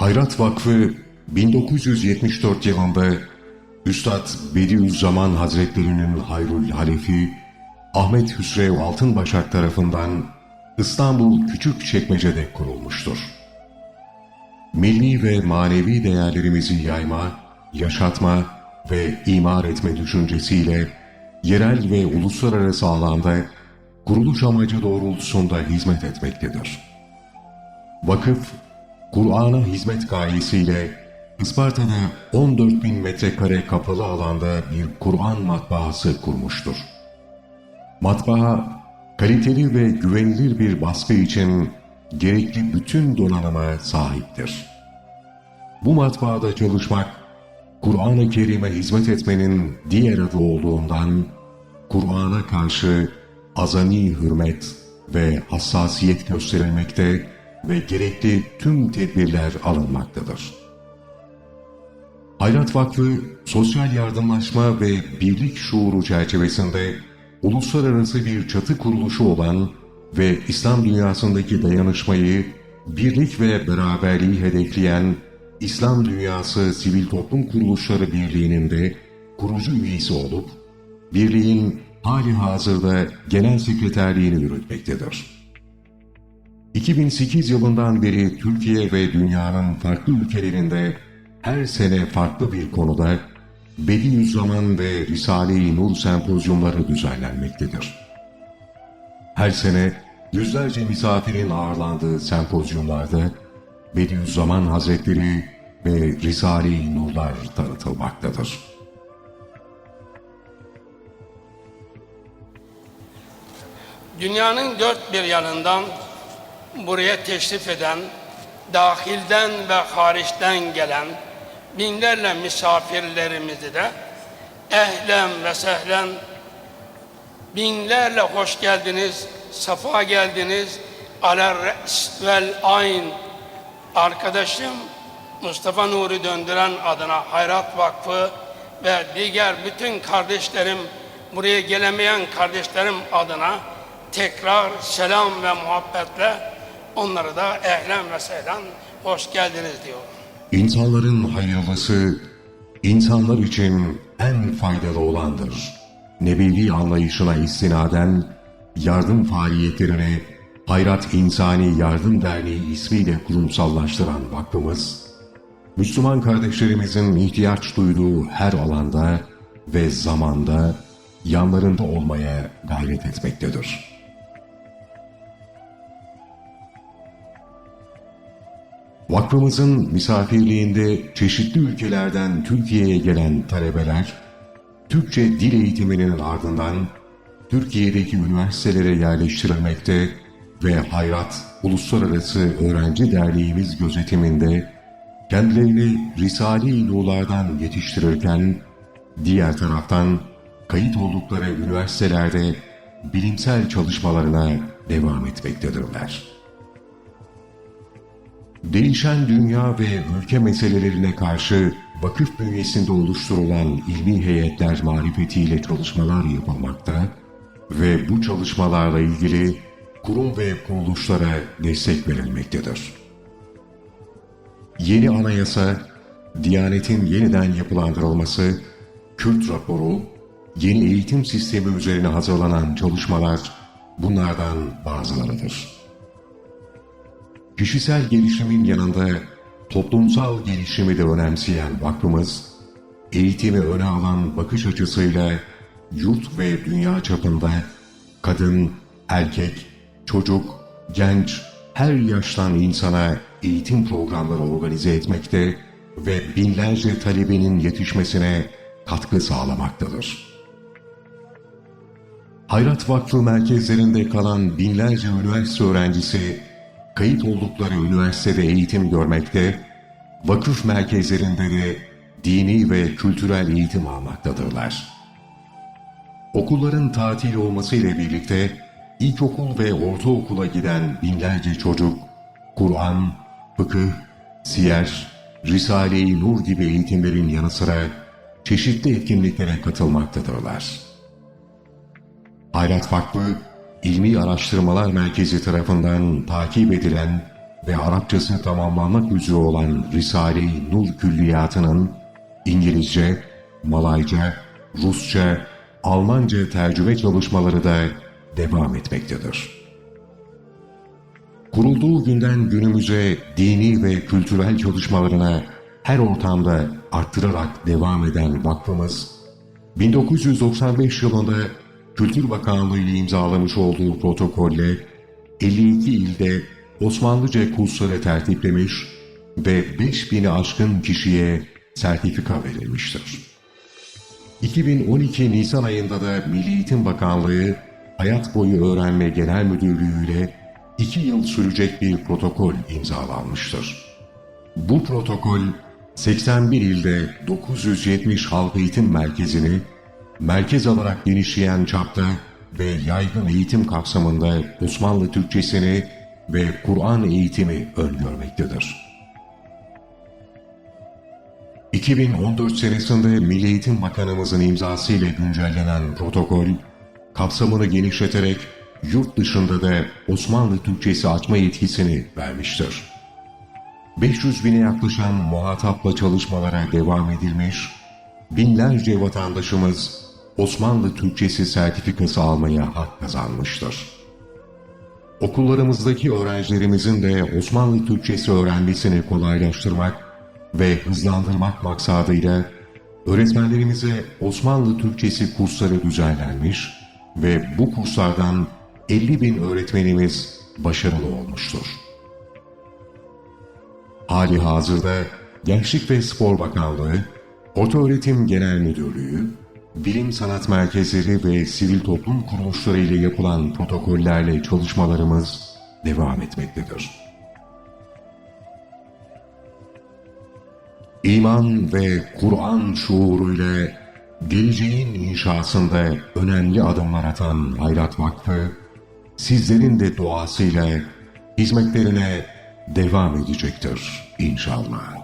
Hayrat Vakfı 1974 yılında Üstad Bediüzzaman Hazretlerinin Hayrul Halefi Ahmet Hüsrev Altınbaşak tarafından İstanbul Küçükçekmece'de kurulmuştur. Milli ve manevi değerlerimizi yayma, yaşatma ve imar etme düşüncesiyle yerel ve uluslararası alanda kuruluş amacı doğrultusunda hizmet etmektedir. Vakıf, Kur'an'a hizmet gayesiyle Isparta'da 14 bin metrekare kapalı alanda bir Kur'an matbaası kurmuştur. Matbaa, kaliteli ve güvenilir bir baskı için gerekli bütün donanıma sahiptir. Bu matbaada çalışmak, Kur'an-ı Kerim'e hizmet etmenin diğer adı olduğundan, Kur'an'a karşı azami hürmet ve hassasiyet gösterilmekte ve gerekli tüm tedbirler alınmaktadır. Hayrat Vakfı, sosyal yardımlaşma ve birlik şuuru çerçevesinde uluslararası bir çatı kuruluşu olan ve İslam dünyasındaki dayanışmayı, birlik ve beraberliği hedefleyen İslam Dünyası Sivil Toplum Kuruluşları Birliği'nin de kurucu üyesi olup, birliğin hali hazırda genel sekreterliğini yürütmektedir. 2008 yılından beri Türkiye ve dünyanın farklı ülkelerinde her sene farklı bir konuda Bediüzzaman ve Risale-i Nur sempozyumları düzenlenmektedir. Her sene yüzlerce misafirin ağırlandığı sempozyumlarda Bediüzzaman Hazretleri ve Risale-i Nurlar tanıtılmaktadır. Dünyanın dört bir yanından buraya teşrif eden, dahilden ve hariçten gelen binlerle misafirlerimizi de ehlen ve sehlen binlerle hoş geldiniz, safa geldiniz, aler vel ayn. Arkadaşım Mustafa Nuri Döndüren adına Hayrat Vakfı ve diğer bütün kardeşlerim, buraya gelemeyen kardeşlerim adına tekrar selam ve muhabbetle onları da ehlen ve sehlen hoş geldiniz diyorum. İnsanların hayırlısı, insanlar için en faydalı olandır. Nebevi anlayışına istinaden yardım faaliyetlerini Hayrat İnsani Yardım Derneği ismiyle kurumsallaştıran vakfımız, Müslüman kardeşlerimizin ihtiyaç duyduğu her alanda ve zamanda yanlarında olmaya gayret etmektedir. Vakfımızın misafirliğinde çeşitli ülkelerden Türkiye'ye gelen talebeler, Türkçe dil eğitiminin ardından Türkiye'deki üniversitelere yerleştirilmekte ve Hayrat Uluslararası Öğrenci Derneğimiz gözetiminde kendilerini Risale-i Nurlardan yetiştirirken, diğer taraftan kayıt oldukları üniversitelerde bilimsel çalışmalarına devam etmektedirler. Değişen dünya ve ülke meselelerine karşı vakıf bünyesinde oluşturulan ilmi heyetler marifetiyle çalışmalar yapılmakta ve bu çalışmalarla ilgili kurum ve kuruluşlara destek verilmektedir. Yeni anayasa, Diyanetin yeniden yapılandırılması, Kürt raporu, yeni eğitim sistemi üzerine hazırlanan çalışmalar bunlardan bazılarıdır. Kişisel gelişimin yanında toplumsal gelişimi de önemseyen vakfımız, eğitimi öne alan bakış açısıyla yurt ve dünya çapında kadın, erkek, çocuk, genç, her yaştan insana eğitim programları organize etmekte ve binlerce talebenin yetişmesine katkı sağlamaktadır. Hayrat Vakfı merkezlerinde kalan binlerce üniversite öğrencisi kayıt oldukları üniversitede eğitim görmekte, vakıf merkezlerinde de dini ve kültürel eğitim almaktadırlar. Okulların tatil olmasıyla birlikte ilkokul ve ortaokula giden binlerce çocuk, Kur'an, fıkıh, siyer, Risale-i Nur gibi eğitimlerin yanı sıra çeşitli etkinliklere katılmaktadırlar. Hayrat Vakfı, İlmi Araştırmalar Merkezi tarafından takip edilen ve Arapçası tamamlanmak üzere olan Risale-i Nur Külliyatı'nın İngilizce, Malayca, Rusça, Almanca tercüme çalışmaları da devam etmektedir. Kurulduğu günden günümüze dini ve kültürel çalışmalarına her ortamda arttırarak devam eden vakfımız, 1995 yılında Kültür Bakanlığı ile imzalamış olduğu protokolle 52 ilde Osmanlıca kursları tertiplemiş ve 5000'i aşkın kişiye sertifika verilmiştir. 2012 Nisan ayında da Milli Eğitim Bakanlığı Hayat Boyu Öğrenme Genel Müdürlüğü ile 2 yıl sürecek bir protokol imzalanmıştır. Bu protokol 81 ilde 970 halk eğitim merkezini merkez olarak genişleyen çapta ve yaygın eğitim kapsamında Osmanlı Türkçesini ve Kur'an eğitimi öngörmektedir. 2014 senesinde Milli Eğitim Bakanımızın imzasıyla güncellenen protokol, kapsamını genişleterek yurt dışında da Osmanlı Türkçesi açma yetkisini vermiştir. 500 bine yaklaşan muhatapla çalışmalara devam edilmiş, binlerce vatandaşımız Osmanlı Türkçesi sertifikası almaya hak kazanmıştır. Okullarımızdaki öğrencilerimizin de Osmanlı Türkçesi öğrenmesini kolaylaştırmak ve hızlandırmak maksadıyla öğretmenlerimize Osmanlı Türkçesi kursları düzenlenmiş ve bu kurslardan 50 bin öğretmenimiz başarılı olmuştur. Hali hazırda Gençlik ve Spor Bakanlığı, Ortaöğretim Genel Müdürlüğü, bilim sanat merkezleri ve sivil toplum kuruluşları ile yapılan protokollerle çalışmalarımız devam etmektedir. İman ve Kur'an şuuruyla geleceğin inşasında önemli adımlar atan Hayrat Vakfı, sizlerin de duasıyla hizmetlerine devam edecektir inşallah.